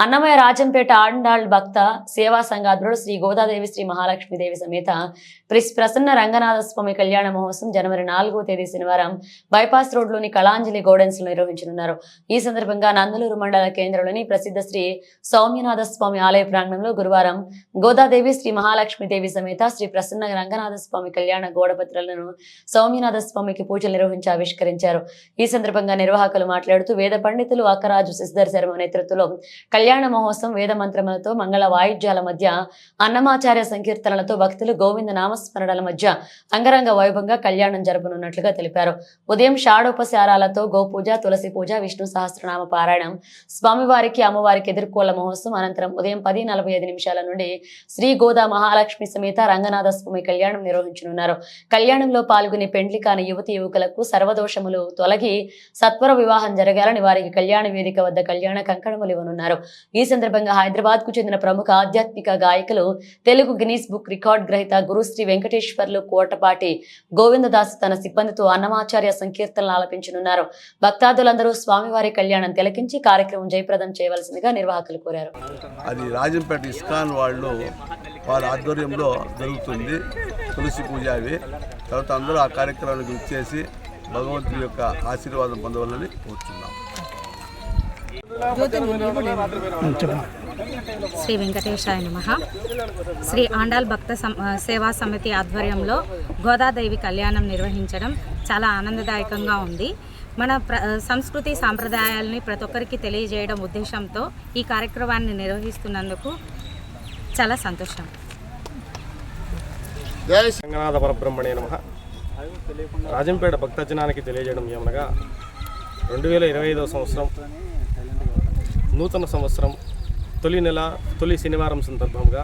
అన్నమయ్య రాజంపేట ఆండాళ్ భక్త సేవా సంఘాధ్రుడు శ్రీ గోదాదేవి శ్రీ మహాలక్ష్మీదేవి సమేత ప్రసన్న రంగనాథ స్వామి కళ్యాణ మహోత్సవం జనవరి నాలుగో తేదీ శనివారం బైపాస్ రోడ్లోని కళాంజలి గోడెన్స్లో నిర్వహించనున్నారు. ఈ సందర్భంగా నందలూరు మండల కేంద్రంలోని ప్రసిద్ధ శ్రీ సౌమ్యనాథ స్వామి ఆలయ ప్రాంగణంలో గురువారం గోదాదేవి శ్రీ మహాలక్ష్మీదేవి సమేత శ్రీ ప్రసన్న రంగనాథ స్వామి కళ్యాణ గోడపత్రాలను సౌమ్యనాథ స్వామికి పూజలు నిర్వహించి ఆవిష్కరించారు. ఈ సందర్భంగా నిర్వాహకులు మాట్లాడుతూ వేద పండితులు అక్కరాజు శశిధర్ శర్మ నేతృత్వంలో కళ్యాణ కళ్యాణ మహోత్సవం వేద మంత్రములతో మంగళ వాయిద్యాల మధ్య అన్నమాచార్య సంకీర్తనలతో భక్తులు గోవింద నామస్మరణల మధ్య అంగరంగ వైభవంగా కళ్యాణం జరపనున్నట్లుగా తెలిపారు. ఉదయం షాడోపశారాలతో గోపూజ తులసి పూజ విష్ణు సహస్రనామ పారాయణం స్వామివారికి అమ్మవారికి ఎదుర్కోళ్ళ మహోత్సవం అనంతరం ఉదయం పది నలభై ఐదు నిమిషాల నుండి శ్రీ గోదా మహాలక్ష్మి సమేత రంగనాథ స్వామి కళ్యాణం నిర్వహించనున్నారు. కళ్యాణంలో పాల్గొనే పెండ్లి కాని యువతి యువకులకు సర్వదోషములు తొలగి సత్వర వివాహం జరగాలని వారికి కళ్యాణ వేదిక వద్ద కళ్యాణ కంకణములు ఇవ్వనున్నారు. ఈ సందర్భంగా హైదరాబాద్కు చెందిన ప్రముఖ ఆధ్యాత్మిక గాయకులు తెలుగు గినీస్ బుక్ రికార్డ్ గ్రహీత గురుశ్రీ వెంకటేశ్వర్లు కోటపాటి గోవిందదాస్ తన సిబ్బందితో అన్నమాచార్య సంకీర్తనలు ఆలపించనున్నారు. భక్తాదులందరూ స్వామివారి కళ్యాణం తిలకించి కార్యక్రమం జయప్రదం చేయవలసిందిగా నిర్వాహకులు కోరారు. అది రాజంపేట ఇస్కాన్ వాళ్ళు వాళ్ళ ఆధ్వర్యంలో జరుగుతుంది. తులసి పూజ అవి. తర్వాత అందరూ ఆ కార్యక్రమానికి వచ్చేసి భగవంతుడి యొక్క ఆశీర్వాదం పొందవాలని కోరుతున్నాం శ్రీ వెంకటేశాయ నమ. శ్రీ ఆండాల్ భక్త సం- సేవా సమితి ఆధ్వర్యంలో గోదాదేవి కళ్యాణం నిర్వహించడం చాలా ఆనందదాయకంగా ఉంది. మన ప్ర సంస్కృతి సాంప్రదాయాలని ప్రతి ఒక్కరికి తెలియజేయడం ఉద్దేశంతో ఈ కార్యక్రమాన్ని నిర్వహిస్తున్నందుకు చాలా సంతోషం. రంగనాథ పరబ్రహ్మణే నమ. రాజంపేట భక్తజనానికి తెలియజేయడం ఏమనగా రెండు వేల ఇరవై ఐదవ సంవత్సరం నూతన సంవత్సరం తొలి నెల తొలి శనివారం సందర్భంగా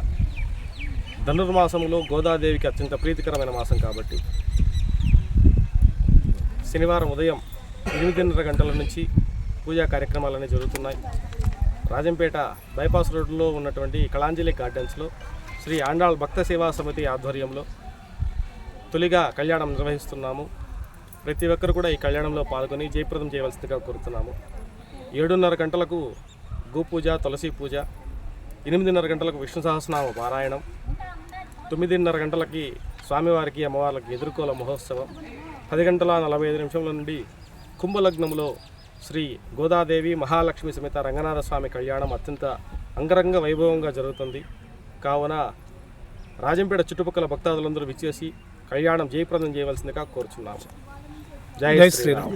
ధనుర్మాసంలో గోదాదేవికి అత్యంత ప్రీతికరమైన మాసం కాబట్టి శనివారం ఉదయం ఎనిమిదిన్నర గంటల నుంచి పూజా కార్యక్రమాలన్నీ జరుగుతున్నాయి. రాజంపేట బైపాస్ రోడ్లో ఉన్నటువంటి కళాంజలి గార్డెన్స్లో శ్రీ ఆండాళ్ భక్త సేవా సమితి ఆధ్వర్యంలో తొలిగా కళ్యాణం నిర్వహిస్తున్నాము. ప్రతి ఒక్కరు కూడా ఈ కళ్యాణంలో పాల్గొని జయప్రదం చేయవలసిందిగా కోరుతున్నాము. ఏడున్నర గంటలకు గోపూజ తులసి పూజ ఎనిమిదిన్నర గంటలకు విష్ణు సహస్రనామ పారాయణం తొమ్మిదిన్నర గంటలకి స్వామివారికి అమ్మవార్లకి ఎదుర్కోల మహోత్సవం పది గంటల నలభై ఐదు నిమిషంల నుండి కుంభలగ్నంలో శ్రీ గోదాదేవి మహాలక్ష్మి సమేత రంగనాథ స్వామి కళ్యాణం అత్యంత అంగరంగ వైభవంగా జరుగుతుంది. కావున రాజంపేట చుట్టుపక్కల భక్తాదులందరూ విచ్చేసి కళ్యాణం జయప్రదం చేయవలసిందిగా కోరుచున్నాము. జై శ్రీరామ్.